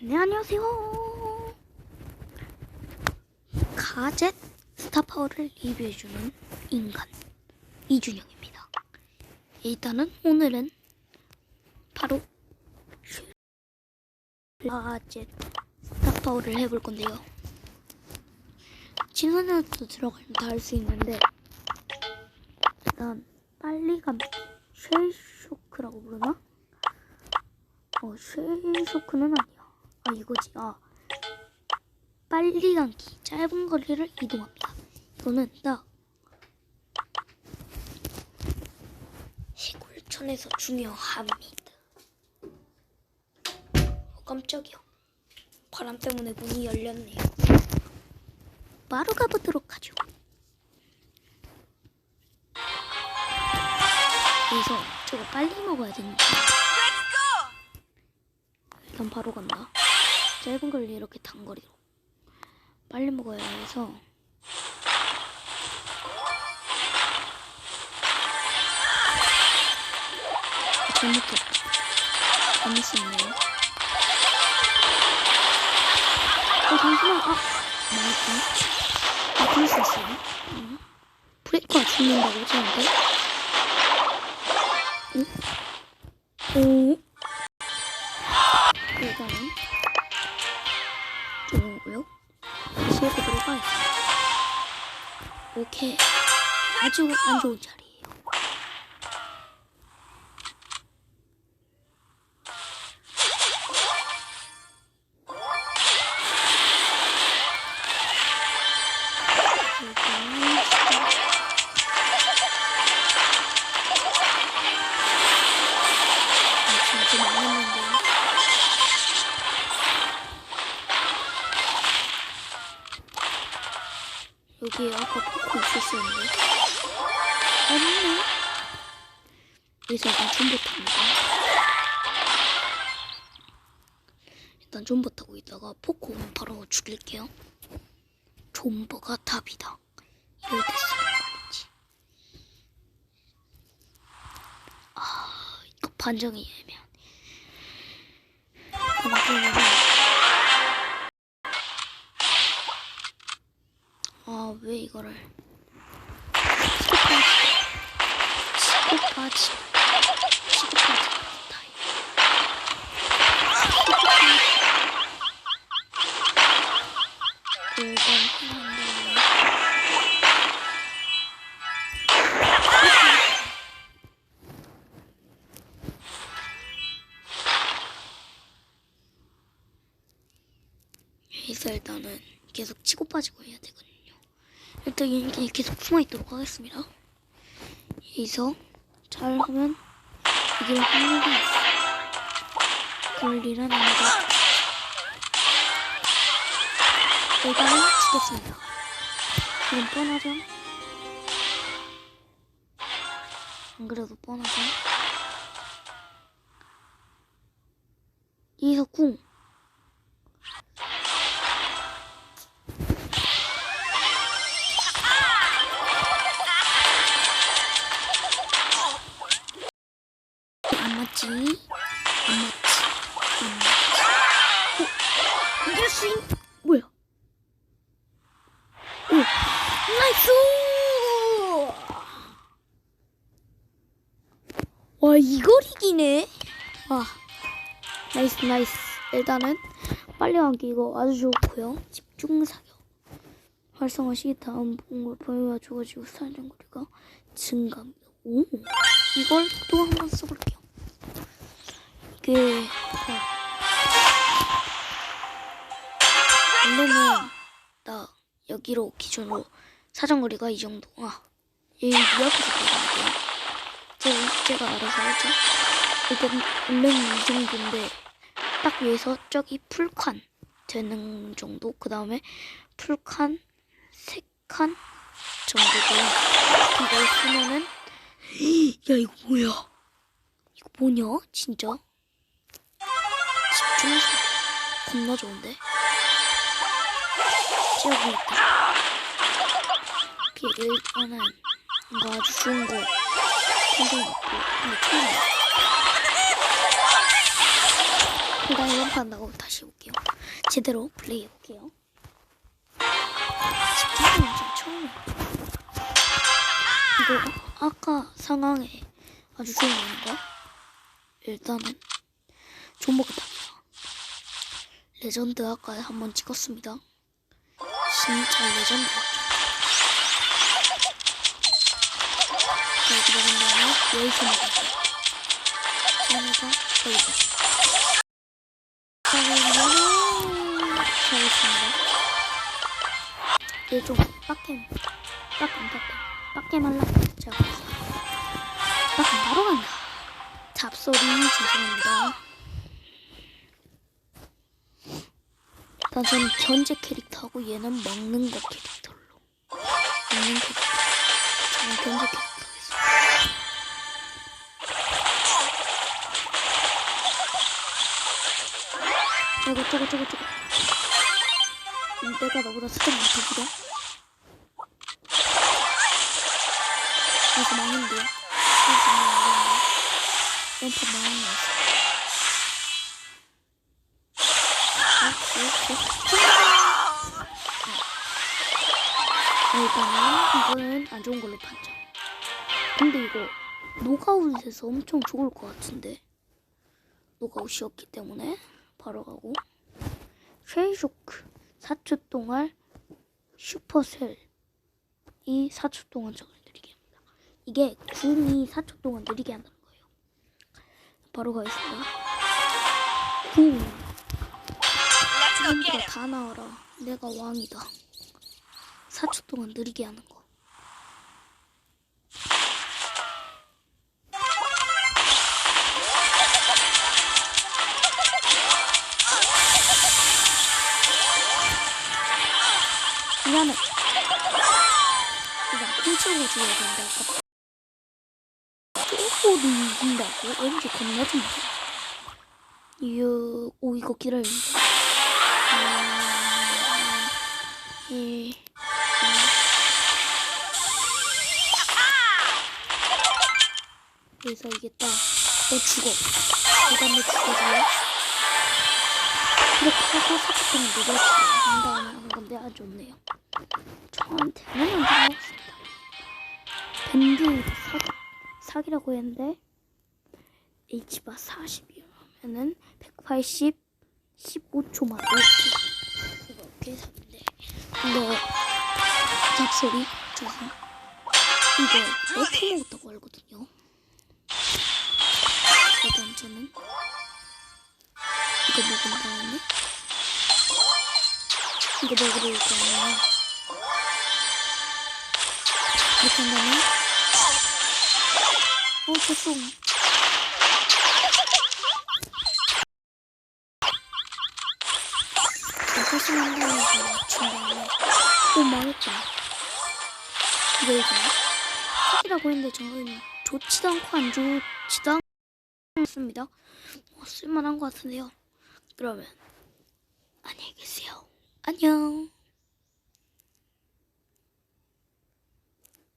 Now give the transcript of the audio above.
네, 안녕하세요. 가젯 스타파워를 리뷰해주는 인간 이준영입니다. 일단은 오늘은 바로 가젯 스타파워를 해볼 건데요. 진선에도 들어가면 다 할 수 있는데 일단 빨리 가면 쉘쇼크라고 부르나? 어, 쉘쇼크는 아니야. 아, 이거지. 아. 빨리 감기. 짧은 거리를 이동합니다. 이거는 딱 시골촌에서 중요합니다. 어, 깜짝이야. 바람 때문에 문이 열렸네요. 바로 가보도록 하죠. 그래서 저거 빨리 먹어야 되니까. 일단 바로 간다. 짧은 걸 이렇게 단거리로 빨리 먹어야 해서 잘못했다. 잘못했네요. 어 잠시만 아 망했다. 아 있어요? 응. 브레이크가 죽는다고 저한테? 응? 오? 일단은 오케이. 아주 안 좋은 자리 있었었는데. 없네 여기서 일단 존버 탑니다. 일단 존버 타고 있다가 오면 바로 죽일게요. 존버가 답이다. 이럴 때 쓰는 아 이거 반정이 애매하네. 반정이 아, 왜 이거를. 여기서 일단은 계속 치고 빠지고 해야 되거든요. 일단 여기 계속 숨어 있도록 하겠습니다. 여기서 잘하면 이길 확률이 있어. 그럴 일은 아니죠. 일단은 치겠습니다. 이건 뻔하죠? 안 그래도 뻔하죠? 여기서 궁. 있... 뭐야? 오! 나이스! 와, 이걸 이기네? 와, 나이스, 나이스. 일단은 빨리 감기 이거 아주 좋고요. 집중 사격. 활성화 시 다음 공을 범위가 죽어지고 사정거리가 증가합니다. 오! 이걸 또 한 번 써볼게요. 이게 어. 원래는 나 여기로 기준으로 사정거리가 이 정도. 아, 여기 앞에서 보여드릴게요. 제가, 제가 알아서 하죠. 일단 원래는 이 정도인데 딱 위에서 저기 풀칸 되는 정도. 그 다음에 풀칸 세 칸 정도고요. 이걸 쓰면은 야 이거 뭐야? 이거 뭐냐? 진짜? 집중해서 겁나 좋은데? 찍어보니까 이게 일단은 이거 아주 좋은 거 있고 근데 처음에 일단 이번 판 나고 다시 해볼게요. 제대로 플레이 해볼게요. 집중은 좀 처음에. 이거 아까 상황에 아주 좋은 건가? 일단은 존버가 답니다. 레전드 아까 한번 찍었습니다. 진짜 레전드? 여기 먹은 다음에 여기서 먹었어요. 여기서 여기서. 잘했습니다. 얘좀 빡겜, 빡겜, 빡겜, 빡겜 할라. 자, 빡겜 바로 간다. 잡소리 죄송합니다. 일단 저는 견제 캐릭터하고 얘는 먹는 거 캐릭터로. 먹는 캐릭터. 저는 견제 캐릭터. 저거 저거 저거 저거 음, 내가 너보다 수정 못해주려 그래서 망했는데요 그래서 망했는데 연판 있어 아, 일단은 이거는 안 좋은 걸로 판정 근데 이거 노가웃에서 엄청 좋을 것 같은데 노가웃이었기 때문에 바로 가고 쉐이쇼크 4초 동안 슈퍼셀 이 4초 동안 적을 느리게 합니다. 이게 궁이 4초 동안 느리게 한다는 거예요. 바로 가겠습니다. 궁 사람들아 다 나와라. 내가 왕이다. 4초 동안 느리게 하는 거. 미안해. 일단 훔치고 줘야 된다. 쪼꼬도 이긴다고? 왠지 겁나 좀 이거, 오, 이거 기다린다. 아, 예. 그래서 이겼다. 너 죽어. 내가 너 죽어줄래? 이렇게 하고 사탕을 내려주고 한 다음에 하는 건데 아주 좋네요. 저한테는 안 들어왔습니다. 밴드 사기, 사기라고 했는데 H바 40이면은 180 15초만 이렇게 이렇게 사기인데 이거 잡소리 죄송 이거 어떻게 먹었다고 알거든요. 일단 저는 이거 먹은 다음에 이거 먹으러 올 거예요. 이렇게 한 다음에 어 죄송. 사실 한 다음에 맞춘 다음에 오 망했다. 이거 이거 사기라고 했는데 저는 좋지도 않고 안 좋지도 않습니다. 뭐 쓸만한 것 같은데요. 그러면 안녕히 계세요. 안녕